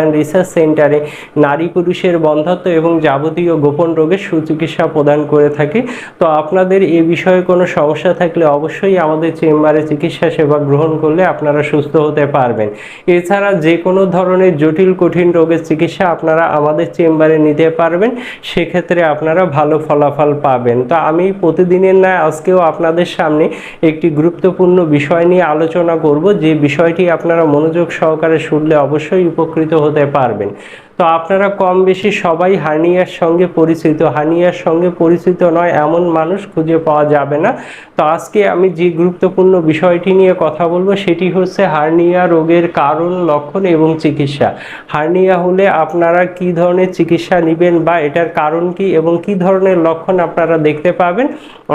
and research সেন্টারে নারী পুরুষের বন্ধত্ব এবং যাবতীয় গোপন রোগের সুচিকিৎসা প্রদান করে থাকে। তো আপনাদের এ বিষয়ে কোনো সমস্যা থাকলে অবশ্যই আমাদের চেম্বারে চিকিৎসা সেবা গ্রহণ করলে আপনারা সুস্থ হতে পারবেন। এছাড়া যে কোনো ধরনের জটিল, কঠিন রোগের চিকিৎসা আপনারা আমাদের চেম্বারে নিতে পারবেন। সেক্ষেত্রে আপনারা ভালো ফলাফল পাবেন। তো আমি প্রতিদিনের ন্যায় আজকেও আপনাদের সামনে একটি গুরুত্বপূর্ণ বিষয় নিয়ে আলোচনা করব। যে বিষয়টি আপনারা মনোযোগ সহকারে শুনলে অবশ্যই উপকৃত হতে পারবেন। তো আপনারা কম বেশি সবাই হার্নিয়ার সঙ্গে পরিচিত। হার্নিয়ার সঙ্গে পরিচিত নয়, এমন মানুষ খুঁজে পাওয়া যাবে না। তো আজকে আমি যে গুরুত্বপূর্ণ বিষয়টি নিয়ে কথা বলব, সেটি হচ্ছে হার্নিয়া রোগের কারণ, লক্ষণ এবং চিকিৎসা। হার্নিয়া হলে আপনারা কি ধরনের চিকিৎসা নেবেন বা এটার কারণ কি এবং কি ধরনের লক্ষণ আপনারা দেখতে পাবেন,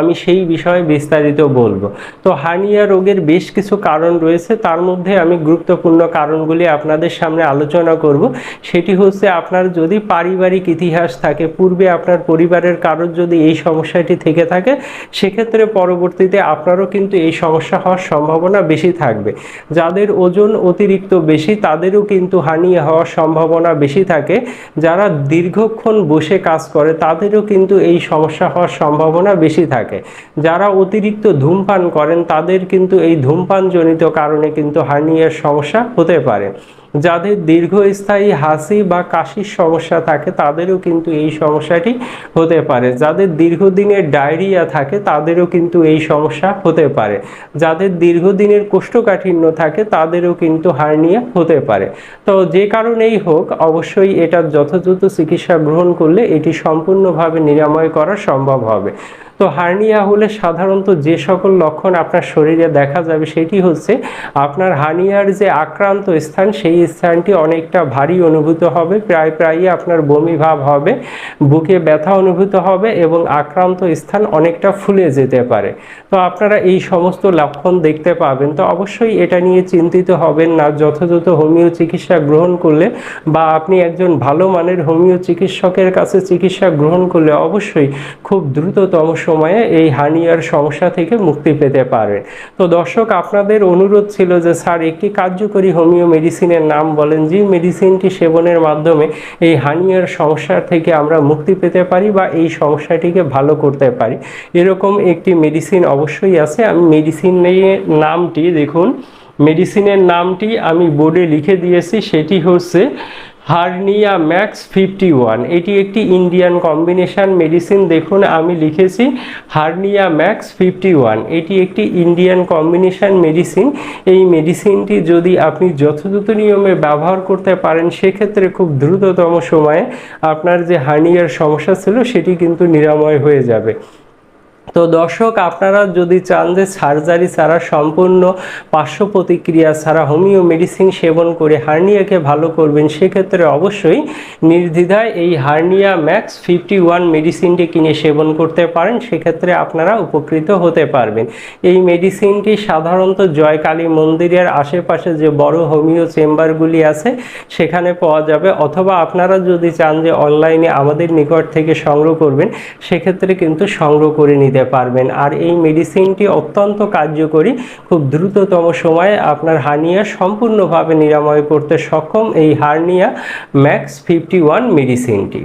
আমি সেই বিষয়ে বিস্তারিত বলব। তো হার্নিয়া রোগের বেশ কিছু কারণ রয়েছে, তার মধ্যে আমি গুরুত্বপূর্ণ কারণগুলি আপনাদের সামনে আলোচনা করব। সেটি হচ্ছে আপনার যদি পারিবারিক ইতিহাস থাকে, পূর্বে আপনার পরিবারের কারোর যদি এই সমস্যাটি থেকে থাকে, সেক্ষেত্রে পরবর্তীতে আপনারও কিন্তু এই সমস্যা হওয়ার সম্ভাবনা বেশি থাকবে। যাদের ওজন অতিরিক্ত বেশি, তাদেরও কিন্তু হানি হওয়ার সম্ভাবনা বেশি থাকে। যারা দীর্ঘক্ষণ বসে কাজ করে, তাদেরও কিন্তু এই সমস্যা হওয়ার সম্ভাবনা বেশি থাকে। যারা অতিরিক্ত ধূমপান করেন, তাদের কিন্তু এই ধূমপানজনিত কারণে কিন্তু হার্নিয়ার সমস্যা হতে পারে। যাদের দীর্ঘস্থায়ী হাসি বা কাশির সমস্যা থাকে, তাদেরও কিন্তু এই সমস্যাটি হতে পারে। যাদের দীর্ঘদিনের ডায়রিয়া থাকে, তাদেরও কিন্তু এই সমস্যা হতে পারে। যাদের দীর্ঘদিনের কোষ্ঠকাঠিন্য থাকে, তাদেরও কিন্তু হার্নিয়া হতে পারে। তো যে কারণেই হোক, অবশ্যই এটার যথাযথ চিকিৎসা গ্রহণ করলে এটি সম্পূর্ণভাবে নিরাময় করা সম্ভব হবে। তো হার্নিয়া হলে সাধারণত যে সকল লক্ষণ আপনার শরীরে দেখা যাবে সেটি হচ্ছে আপনার হার্নিয়ার যে আক্রান্ত স্থান, সেই স্থানটি অনেকটা ভারী অনুভূত হবে, প্রায় প্রায়ই আপনার বমি ভাব হবে, বুকে ব্যথা অনুভূত হবে এবং আক্রান্ত স্থান অনেকটা ফুলে যেতে পারে। তো আপনারা এই সমস্ত লক্ষণ দেখতে পাবেন। তো অবশ্যই এটা নিয়ে চিন্তিত হবেন না, যথাযথ হোমিও চিকিৎসা গ্রহণ করলে বা আপনি একজন ভালো মানের হোমিও চিকিৎসকের কাছে চিকিৎসা গ্রহণ করলে অবশ্যই খুব দ্রুততম সময়ে এই হার্নিয়ার সমস্যা থেকে মুক্তি পেতে পারেন তো দর্শক, আপনাদের অনুরোধ ছিল যে, স্যার, একটি কার্যকরী হোমিও মেডিসিনের নাম বলেন যে মেডিসিনটি সেবনের মাধ্যমে এই হার্নিয়ার সমস্যা থেকে আমরা মুক্তি পেতে পারি বা এই সমস্যাটিকে ভালো করতে পারি। এরকম একটি মেডিসিন অবশ্যই আছে। আমি মেডিসিনের নামটি দেখুন। মেডিসিনের নামটি আমি বোর্ডে লিখে দিয়েছি। সেটি হচ্ছে হার্নিয়া ম্যাক্স ফিফটি ওয়ান, এটি একটি ইন্ডিয়ান কম্বিনেশন মেডিসিন। দেখুন, আমি লিখেছি হার্নিয়া ম্যাক্স ফিফটি ওয়ান, এটি একটি ইন্ডিয়ান কম্বিনেশন মেডিসিন। এই মেডিসিনটি যদি আপনি যথাযথ নিয়মে ব্যবহার করতে পারেন, সেক্ষেত্রে খুব দ্রুততম সময়ে আপনার যে হার্নিয়ার সমস্যা ছিল, সেটি কিন্তু নিরাময় হয়ে যাবে। তো দর্শক, আপনারা যদি চান যে সার্জারি ছাড়া সম্পূর্ণ পার্শ্ব প্রতিক্রিয়া ছাড়া হোমিও মেডিসিন সেবন করে হার্নিয়াকে ভালো করবেন, সেক্ষেত্রে অবশ্যই নির্দ্বিধায় এই হার্নিয়া ম্যাক্স ফিফটি ওয়ান মেডিসিনটি কিনে সেবন করতে পারেন, সেক্ষেত্রে আপনারা উপকৃত হতে পারবেন। এই মেডিসিনটি সাধারণত জয়কালী মন্দিরের আশেপাশে যে বড় হোমিও চেম্বারগুলি আছে, সেখানে পাওয়া যাবে। অথবা আপনারা যদি চান যে অনলাইনে আমাদের নিকট থেকে সংগ্রহ করবেন, সেক্ষেত্রে কিন্তু সংগ্রহ করে নিতে পারবেন। আর এই মেডিসিনটি অত্যন্ত কার্যকরী। খুব দ্রুততম সময়ে আপনার হার্নিয়া সম্পূর্ণভাবে নিরাময় করতে সক্ষম এই হার্নিয়া ম্যাক্স ফিফটি ওয়ান মেডিসিনটি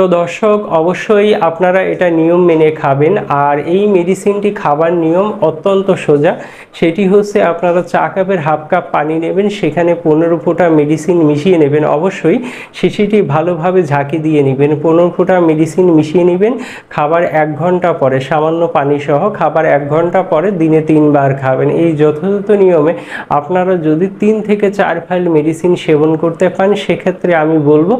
তো দর্শক, অবশ্যই আপনারা এটা নিয়ম মেনে খাবেন। আর এই মেডিসিনটি খাবার নিয়ম অত্যন্ত সোজা। সেটি হচ্ছে আপনারা চা কাপের হাফ কাপ পানি নেবেন, সেখানে পনেরো ফোঁটা মেডিসিন মিশিয়ে নেবেন। অবশ্যই শিশিটি ভালোভাবে ঝাঁকি দিয়ে নেবেন। পনেরো ফোঁটা মেডিসিন মিশিয়ে নেবেন। খাবার এক ঘণ্টা পরে, সামান্য পানি সহ খাবার এক ঘণ্টা পরে দিনে তিনবার খাবেন। এই যথাযথ নিয়মে আপনারা যদি তিন থেকে চার ফাইল মেডিসিন সেবন করতে পান সেক্ষেত্রে আমি বলব,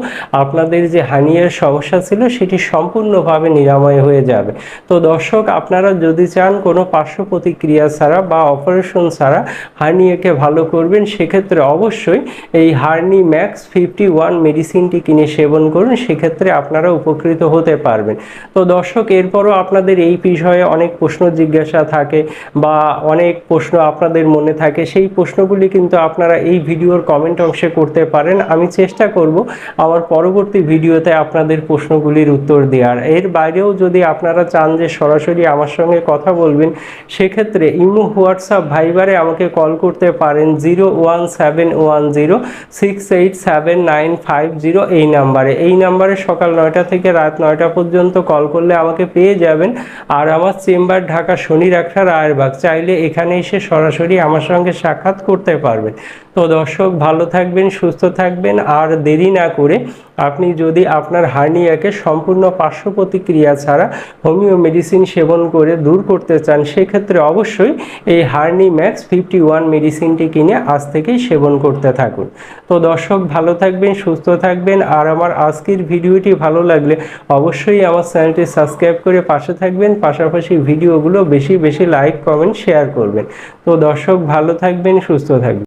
আপনাদের যে হানিয়ার সমস্যা সমস্যা ছিল সেটি সম্পূর্ণভাবে নিরাময় হয়ে যাবে। তো দর্শক, আপনারা যদি চান কোনো পার্শ্ব প্রতিক্রিয়া ছাড়া বা অপারেশন ছাড়া হার্নিয়াকে ভালো করবেন, সেক্ষেত্রে অবশ্যই এই হার্নি ম্যাক্স ফিফটি ওয়ান মেডিসিনটি কিনে সেবন করুন, সেক্ষেত্রে আপনারা উপকৃত হতে পারবেন। তো দর্শক, এরপরও আপনাদের এই বিষয়ে অনেক প্রশ্ন জিজ্ঞাসা থাকে বা অনেক প্রশ্ন আপনাদের মনে থাকে। সেই প্রশ্নগুলি কিন্তু আপনারা এই ভিডিওর কমেন্ট অংশে করতে পারেন। আমি চেষ্টা করব আমার পরবর্তী ভিডিওতে আপনাদের প্রশ্নগুলির উত্তর দেওয়ার এর বাইরেও যদি আপনারা চান যে সরাসরি আমার সঙ্গে কথা বলবেন, সেক্ষেত্রে ইমো, হোয়াটসঅ্যাপ, ভাইবারে আমাকে কল করতে পারেন zero one seven one zero, six eight seven nine five zero এই নাম্বারে। এই নাম্বারে সকাল নয়টা থেকে রাত নয়টা পর্যন্ত কল করলে আমাকে পেয়ে যাবেন। আর আমার চেম্বার ঢাকা শনি রাখা রায়েরবাগ। চাইলে এখানে এসে সরাসরি আমার সঙ্গে সাক্ষাৎ করতে পারবেন। তো দর্শক, ভালো থাকবেন, সুস্থ থাকবেন, আর দেরি না করে আপনি যদি আপনার হার্নিয়াকে সম্পূর্ণ পার্শ্ব প্রতিক্রিয়া ছাড়া হোমিও মেডিসিন সেবন করে দূর করতে চান, সেক্ষেত্রে অবশ্যই এই হার্নি ম্যাক্স ফিফটি ওয়ান মেডিসিনটি কিনে আজ থেকেই সেবন করতে থাকুন। তো দর্শক, ভালো থাকবেন, সুস্থ থাকবেন। আর আমার আজকের ভিডিওটি ভালো লাগলে অবশ্যই আমার চ্যানেলটি সাবস্ক্রাইব করে পাশে থাকবেন। পাশাপাশি ভিডিওগুলো বেশি বেশি লাইক, কমেন্ট, শেয়ার করবেন। তো দর্শক, ভালো থাকবেন, সুস্থ থাকবেন।